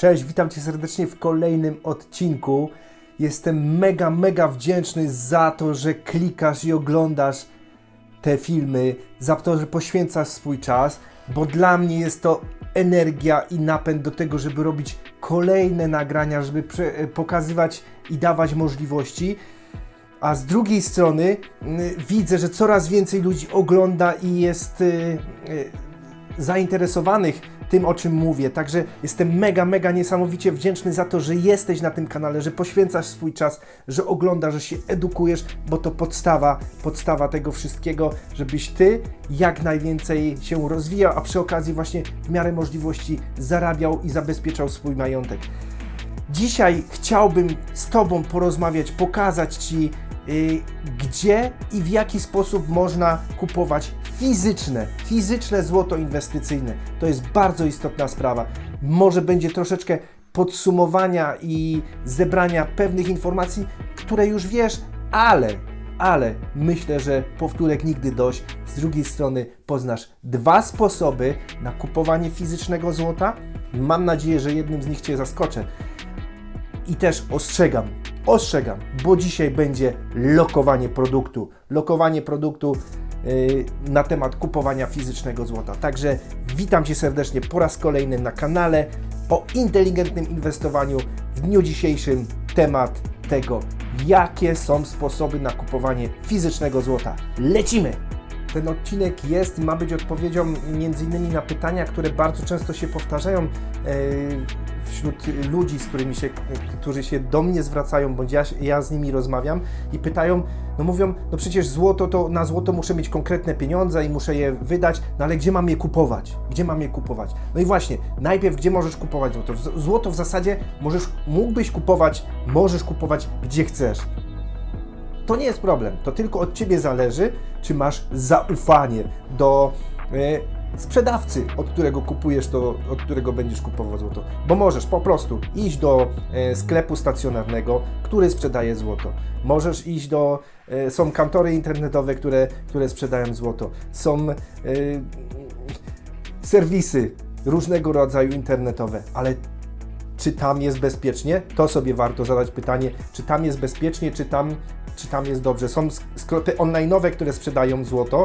Cześć, witam Cię serdecznie w kolejnym odcinku. Jestem mega, mega wdzięczny za to, że klikasz i oglądasz te filmy, za to, że poświęcasz swój czas, bo dla mnie jest to energia i napęd do tego, żeby robić kolejne nagrania, żeby prze- pokazywać i dawać możliwości. A z drugiej strony widzę, że coraz więcej ludzi ogląda i jest y, y, zainteresowanych tym, o czym mówię. Także jestem mega, mega niesamowicie wdzięczny za to, że jesteś na tym kanale, że poświęcasz swój czas, że oglądasz, że się edukujesz, bo to podstawa, podstawa tego wszystkiego, żebyś ty jak najwięcej się rozwijał, a przy okazji właśnie w miarę możliwości zarabiał i zabezpieczał swój majątek. Dzisiaj chciałbym z Tobą porozmawiać, pokazać Ci, gdzie i w jaki sposób można kupować fizyczne, fizyczne złoto inwestycyjne. To jest bardzo istotna sprawa. Może będzie troszeczkę podsumowania i zebrania pewnych informacji, które już wiesz, ale, ale myślę, że powtórek nigdy dość. Z drugiej strony poznasz dwa sposoby na kupowanie fizycznego złota. Mam nadzieję, że jednym z nich Cię zaskoczę. I też ostrzegam, ostrzegam, bo dzisiaj będzie lokowanie produktu. Lokowanie produktu yy, na temat kupowania fizycznego złota. Także witam Cię serdecznie po raz kolejny na kanale o inteligentnym inwestowaniu. W dniu dzisiejszym temat tego, jakie są sposoby na kupowanie fizycznego złota. Lecimy! Ten odcinek jest ma być odpowiedzią między innymi na pytania, które bardzo często się powtarzają e, wśród ludzi, z którymi się, którzy się do mnie zwracają, bądź ja, ja z nimi rozmawiam i pytają, no mówią, no przecież złoto to na złoto muszę mieć konkretne pieniądze i muszę je wydać, no ale gdzie mam je kupować? Gdzie mam je kupować? No i właśnie, najpierw gdzie możesz kupować złoto? Złoto w zasadzie możesz, mógłbyś kupować, możesz kupować gdzie chcesz. To nie jest problem. To tylko od ciebie zależy, czy masz zaufanie do e, sprzedawcy, od którego kupujesz to, od którego będziesz kupował złoto. Bo możesz po prostu iść do e, sklepu stacjonarnego, który sprzedaje złoto. Możesz iść do. E, są kantory internetowe, które, które sprzedają złoto. Są. E, serwisy różnego rodzaju internetowe, ale czy tam jest bezpiecznie? To sobie warto zadać pytanie, czy tam jest bezpiecznie, czy tam, czy tam jest dobrze. Są sk- sklepy online'owe, które sprzedają złoto,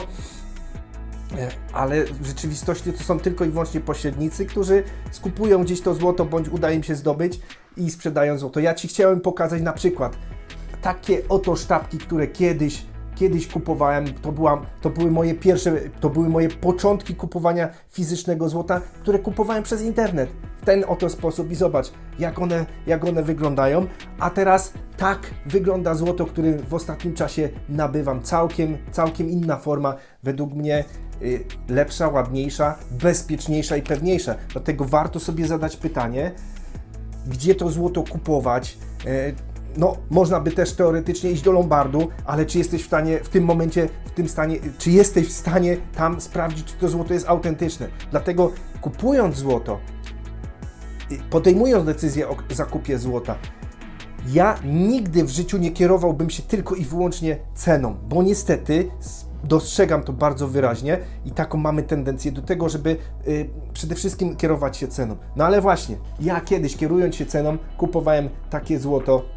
ale w rzeczywistości to są tylko i wyłącznie pośrednicy, którzy skupują gdzieś to złoto, bądź uda im się zdobyć i sprzedają złoto. Ja Ci chciałem pokazać na przykład takie oto sztabki, które kiedyś, kiedyś kupowałem, to, była, to były moje pierwsze, to były moje początki kupowania fizycznego złota, które kupowałem przez internet. W ten oto sposób i zobacz, jak one, jak one wyglądają. A teraz tak wygląda złoto, który w ostatnim czasie nabywam. Całkiem, całkiem inna forma, według mnie y, lepsza, ładniejsza, bezpieczniejsza i pewniejsza. Dlatego warto sobie zadać pytanie, gdzie to złoto kupować. E, No, można by też teoretycznie iść do Lombardu, ale czy jesteś w stanie w tym momencie, w tym stanie, czy jesteś w stanie tam sprawdzić, czy to złoto jest autentyczne? Dlatego kupując złoto, podejmując decyzję o zakupie złota, ja nigdy w życiu nie kierowałbym się tylko i wyłącznie ceną, bo niestety dostrzegam to bardzo wyraźnie i taką mamy tendencję do tego, żeby y, przede wszystkim kierować się ceną. No ale właśnie, ja kiedyś kierując się ceną, kupowałem takie złoto.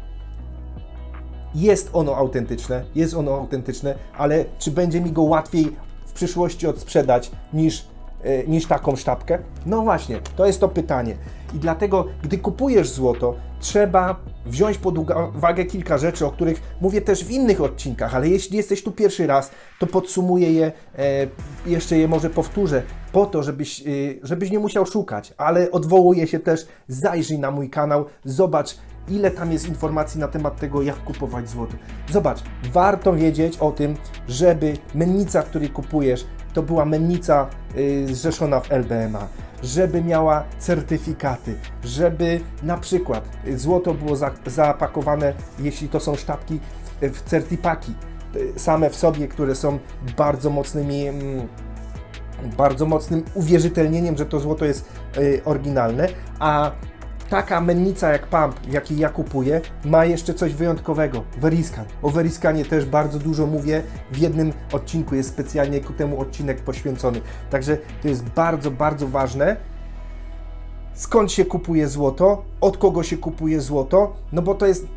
Jest ono autentyczne, jest ono autentyczne, ale czy będzie mi go łatwiej w przyszłości odsprzedać niż e, niż taką sztabkę? No właśnie, to jest to pytanie. I dlatego, gdy kupujesz złoto, trzeba wziąć pod uwagę kilka rzeczy, o których mówię też w innych odcinkach, ale jeśli jesteś tu pierwszy raz, to podsumuję je, e, jeszcze je może powtórzę, po to, żebyś, e, żebyś nie musiał szukać, ale odwołuję się też, zajrzyj na mój kanał, zobacz, ile tam jest informacji na temat tego, jak kupować złoto. Zobacz, warto wiedzieć o tym, żeby mennica, której kupujesz, to była mennica y, zrzeszona w LBMA, żeby miała certyfikaty, żeby na przykład złoto było za, zapakowane, jeśli to są sztabki, w, w certipaki, y, same w sobie, które są bardzo mocnymi. Mm, bardzo mocnym uwierzytelnieniem, że to złoto jest y, oryginalne, a taka mennica jak Pump, jaki ja kupuję, ma jeszcze coś wyjątkowego. Veriscan. O Veriscanie też bardzo dużo mówię. W jednym odcinku jest specjalnie ku temu odcinek poświęcony. Także to jest bardzo, bardzo ważne. skąd się kupuje złoto, od kogo się kupuje złoto, no bo to jest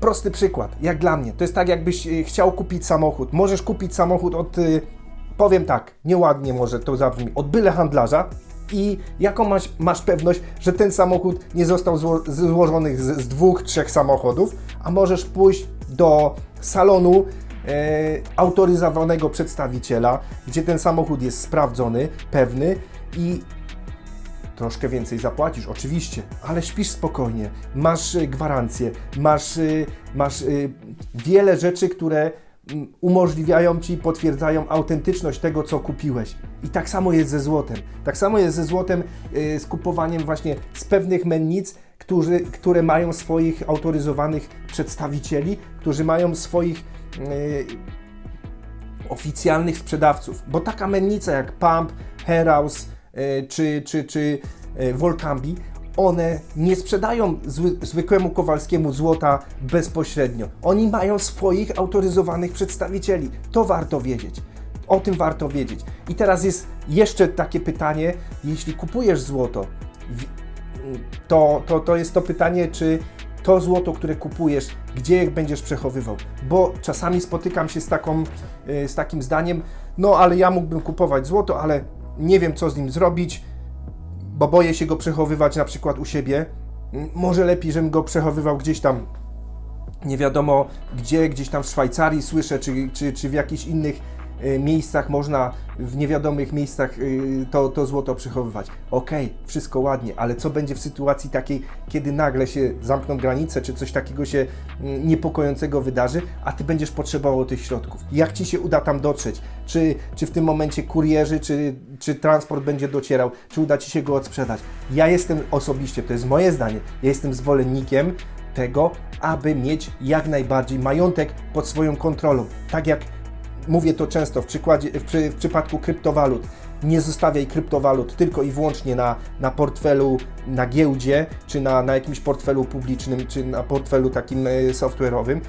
prosty przykład, jak dla mnie. To jest tak, jakbyś y, chciał kupić samochód. Możesz kupić samochód od, y, powiem tak, nieładnie może to zabrzmi, od byle handlarza i jaką masz, masz pewność, że ten samochód nie został zło, złożony z, z dwóch, trzech samochodów, a możesz pójść do salonu e, autoryzowanego przedstawiciela, gdzie ten samochód jest sprawdzony, pewny i Troszkę więcej zapłacisz, oczywiście, ale śpisz spokojnie, masz y, gwarancję, masz, y, masz y, wiele rzeczy, które umożliwiają ci, potwierdzają autentyczność tego, co kupiłeś. I tak samo jest ze złotem. Tak samo jest ze złotem, y, z kupowaniem właśnie z pewnych mennic, którzy, które mają swoich autoryzowanych przedstawicieli, którzy mają swoich y, oficjalnych sprzedawców, bo taka mennica jak Pump, Heraus e, czy, czy, czy e, Volcambi, one nie sprzedają zwykłemu Kowalskiemu złota bezpośrednio. Oni mają swoich autoryzowanych przedstawicieli. To warto wiedzieć. O tym warto wiedzieć. I teraz jest jeszcze takie pytanie, jeśli kupujesz złoto, to, to, to jest to pytanie, czy to złoto, które kupujesz, gdzie będziesz przechowywał? Bo czasami spotykam się z, taką, y, z takim zdaniem, no ale ja mógłbym kupować złoto, ale nie wiem co z nim zrobić, bo boję się go przechowywać na przykład u siebie. Może lepiej, żebym go przechowywał gdzieś tam nie wiadomo gdzie, gdzieś tam w Szwajcarii słyszę, czy, czy, czy w jakichś innych miejscach można, w niewiadomych miejscach e, to, to złoto przechowywać. Okej, wszystko ładnie, ale co będzie w sytuacji takiej, kiedy nagle się zamkną granice, czy coś takiego się mm, niepokojącego wydarzy, a ty będziesz potrzebował tych środków? Jak ci się uda tam dotrzeć? Czy, czy w tym momencie kurierzy, czy, czy transport będzie docierał? Czy uda ci się go odsprzedać? Ja jestem osobiście, to jest moje zdanie, ja jestem zwolennikiem tego, aby mieć jak najbardziej majątek pod swoją kontrolą. Tak jak mówię to często w, przykładzie, w, przy, w przypadku kryptowalut. Nie zostawiaj kryptowalut tylko i wyłącznie na, na portfelu, na giełdzie, czy na, na jakimś portfelu publicznym, czy na portfelu takim e, software'owym,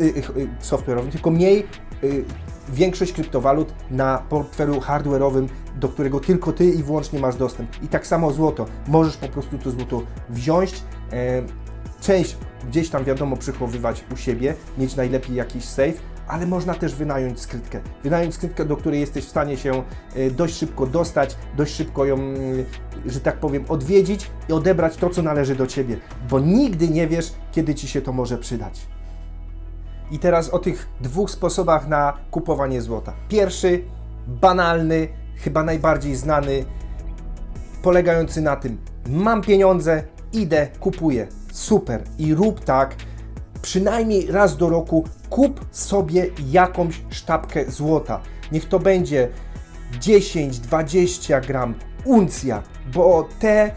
y, y, software'owym, tylko miej y, większość kryptowalut na portfelu hardware'owym, do którego tylko Ty i wyłącznie masz dostęp. I tak samo złoto. Możesz po prostu to złoto wziąć, e, część gdzieś tam wiadomo przechowywać u siebie, mieć najlepiej jakiś safe, ale można też wynająć skrytkę. Wynająć skrytkę, do której jesteś w stanie się e, dość szybko dostać, dość szybko ją, mm, że tak powiem, odwiedzić i odebrać to, co należy do Ciebie, bo nigdy nie wiesz, kiedy Ci się to może przydać. I teraz o tych dwóch sposobach na kupowanie złota. Pierwszy, banalny, chyba najbardziej znany, polegający na tym: mam pieniądze, idę, kupuję. Super. I rób tak. Przynajmniej raz do roku kup sobie jakąś sztabkę złota. Niech to będzie 10, 20 gram, uncja, bo te,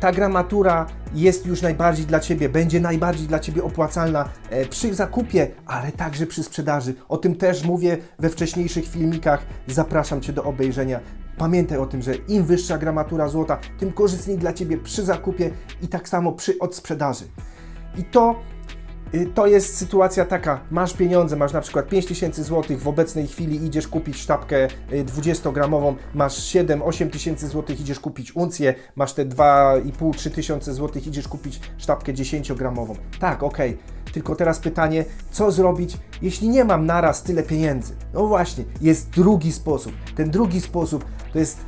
ta gramatura jest już najbardziej dla Ciebie, będzie najbardziej dla Ciebie opłacalna e, przy zakupie, ale także przy sprzedaży. O tym też mówię we wcześniejszych filmikach. Zapraszam Cię do obejrzenia. Pamiętaj o tym, że im wyższa gramatura złota, tym korzystniej dla Ciebie przy zakupie i tak samo przy odsprzedaży. I to to jest sytuacja taka, masz pieniądze, masz na przykład 5000 zł, w obecnej chwili idziesz kupić sztabkę y, 20-gramową, masz 7-8 tysięcy złotych, idziesz kupić uncję, masz te 2,5-3 tysiące złotych, idziesz kupić sztabkę 10-gramową. Tak, okej. Tylko teraz pytanie, co zrobić, jeśli nie mam naraz tyle pieniędzy? No właśnie, jest drugi sposób. Ten drugi sposób to jest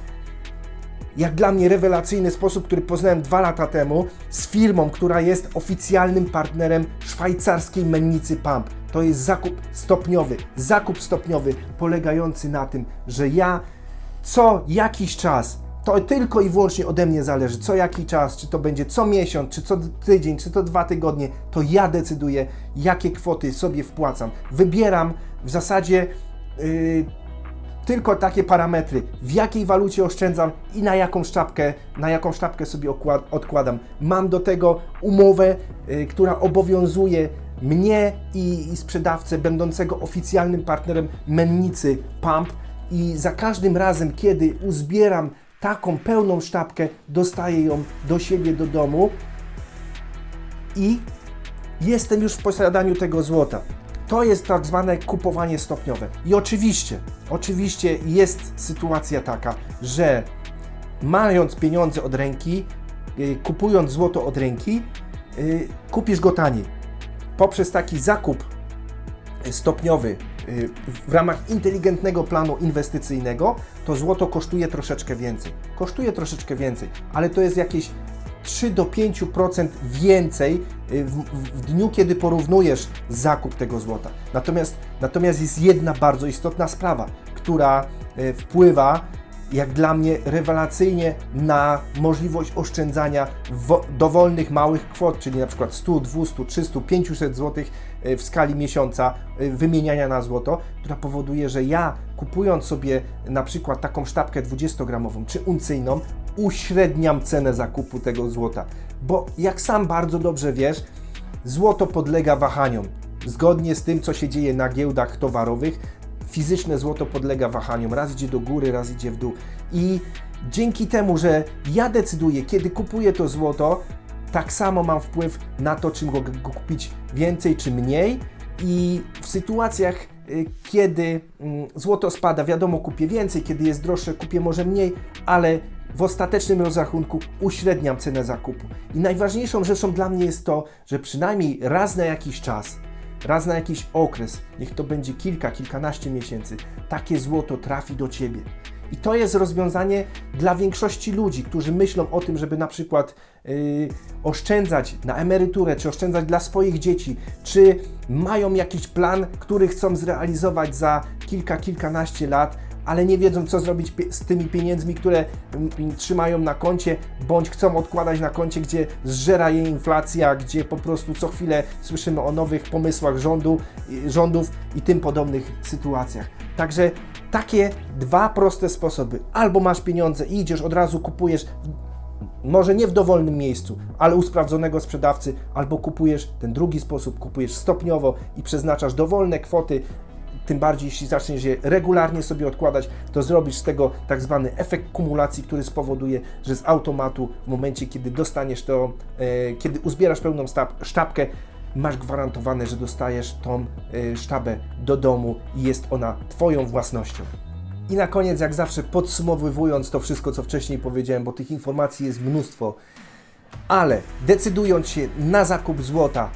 jak dla mnie rewelacyjny sposób, który poznałem dwa lata temu z firmą, która jest oficjalnym partnerem szwajcarskiej mennicy Pump. To jest zakup stopniowy. Zakup stopniowy polegający na tym, że ja co jakiś czas, to tylko i wyłącznie ode mnie zależy, co jaki czas, czy to będzie co miesiąc, czy co tydzień, czy to dwa tygodnie, to ja decyduję, jakie kwoty sobie wpłacam. Wybieram w zasadzie. Yy, tylko takie parametry, w jakiej walucie oszczędzam i na jaką sztabkę, na jaką sztabkę sobie odkładam. Mam do tego umowę, y, która obowiązuje mnie i, i sprzedawcę będącego oficjalnym partnerem mennicy Pump i za każdym razem, kiedy uzbieram taką pełną sztabkę, dostaję ją do siebie do domu i jestem już w posiadaniu tego złota. To jest tak zwane kupowanie stopniowe. I oczywiście, oczywiście jest sytuacja taka, że mając pieniądze od ręki, y, kupując złoto od ręki, y, kupisz go taniej. Poprzez taki zakup stopniowy y, w ramach inteligentnego planu inwestycyjnego, to złoto kosztuje troszeczkę więcej. Kosztuje troszeczkę więcej, ale to jest jakieś 3 do 5% więcej y, w, w, dniu, kiedy porównujesz zakup tego złota. Natomiast, natomiast jest jedna bardzo istotna sprawa, która y, wpływa jak dla mnie rewelacyjnie na możliwość oszczędzania dowolnych małych kwot, czyli na przykład 100, 200, 300, 500 zł w skali miesiąca y, wymieniania na złoto, która powoduje, że ja kupując sobie na przykład taką sztabkę 20-gramową czy uncyjną, uśredniam cenę zakupu tego złota. Bo jak sam bardzo dobrze wiesz, złoto podlega wahaniom. Zgodnie z tym, co się dzieje na giełdach towarowych, fizyczne złoto podlega wahaniom. Raz idzie do góry, raz idzie w dół. I dzięki temu, że ja decyduję, kiedy kupuję to złoto, tak samo mam wpływ na to, czy mogę go kupić więcej czy mniej. I w sytuacjach, y, kiedy mm, złoto spada, wiadomo, kupię więcej, kiedy jest droższe, kupię może mniej, ale w ostatecznym rozrachunku uśredniam cenę zakupu. I najważniejszą rzeczą dla mnie jest to, że przynajmniej raz na jakiś czas, raz na jakiś okres, niech to będzie kilka, kilkanaście miesięcy, takie złoto trafi do Ciebie. I to jest rozwiązanie dla większości ludzi, którzy myślą o tym, żeby na przykład yy, oszczędzać na emeryturę, czy oszczędzać dla swoich dzieci, czy mają jakiś plan, który chcą zrealizować za kilka, kilkanaście lat, ale nie wiedzą, co zrobić z tymi pieniędzmi, które mm, trzymają na koncie, bądź chcą odkładać na koncie, gdzie zżera je inflacja, gdzie po prostu co chwilę słyszymy o nowych pomysłach rządu, rządów i tym podobnych sytuacjach. Także takie dwa proste sposoby. Albo masz pieniądze i idziesz od razu, kupujesz może nie w dowolnym miejscu, ale u sprawdzonego sprzedawcy, albo kupujesz ten drugi sposób, kupujesz stopniowo i przeznaczasz dowolne kwoty. Tym bardziej, jeśli zaczniesz je regularnie sobie odkładać, to zrobisz z tego tak zwany efekt kumulacji, który spowoduje, że z automatu w momencie, kiedy dostaniesz to, e, kiedy uzbierasz pełną sztabkę, masz gwarantowane, że dostajesz tą e, sztabę do domu i jest ona Twoją własnością. I na koniec, jak zawsze, podsumowując to wszystko, co wcześniej powiedziałem, bo tych informacji jest mnóstwo, ale decydując się na zakup złota,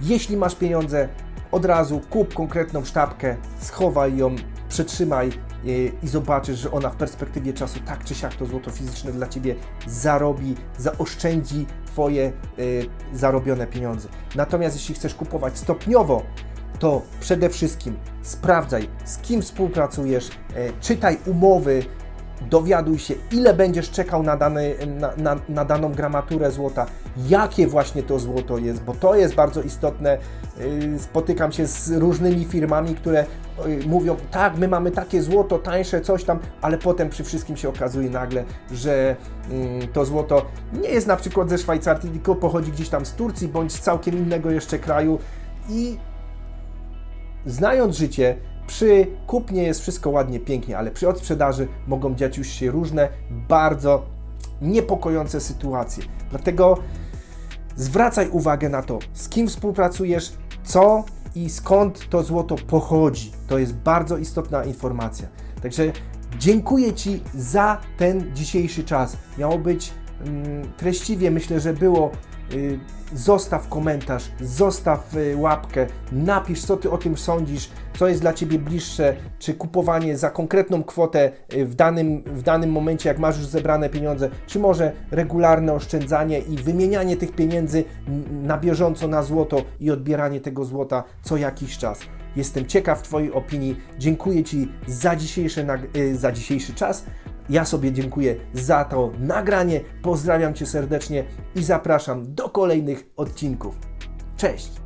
jeśli masz pieniądze, od razu kup konkretną sztabkę, schowaj ją, przetrzymaj yy, i zobaczysz, że ona w perspektywie czasu tak czy siak to złoto fizyczne dla Ciebie zarobi, zaoszczędzi Twoje yy, zarobione pieniądze. Natomiast jeśli chcesz kupować stopniowo, to przede wszystkim sprawdzaj, z kim współpracujesz, e, czytaj umowy, dowiaduj się, ile będziesz czekał na, dany, na, na, na daną gramaturę złota, jakie właśnie to złoto jest, bo to jest bardzo istotne. Yy, Spotykam się z różnymi firmami, które yy, mówią, tak, my mamy takie złoto, tańsze, coś tam, ale potem przy wszystkim się okazuje nagle, że yy, to złoto nie jest na przykład ze Szwajcarii, tylko pochodzi gdzieś tam z Turcji, bądź z całkiem innego jeszcze kraju i znając życie, przy kupnie jest wszystko ładnie, pięknie, ale przy odsprzedaży mogą dziać już się różne bardzo niepokojące sytuacje. Dlatego zwracaj uwagę na to, z kim współpracujesz, co i skąd to złoto pochodzi. To jest bardzo istotna informacja. Także dziękuję Ci za ten dzisiejszy czas. Miało być mm, treściwie, myślę, że było. Zostaw komentarz, zostaw y, łapkę, napisz, co Ty o tym sądzisz, co jest dla Ciebie bliższe, czy kupowanie za konkretną kwotę y, w danym, w danym momencie, jak masz już zebrane pieniądze, czy może regularne oszczędzanie i wymienianie tych pieniędzy na bieżąco na złoto i odbieranie tego złota co jakiś czas. Jestem ciekaw Twojej opinii. Dziękuję Ci za, dzisiejszy za dzisiejszy czas. Ja sobie dziękuję za to nagranie. Pozdrawiam Cię serdecznie i zapraszam do kolejnych odcinków. Cześć!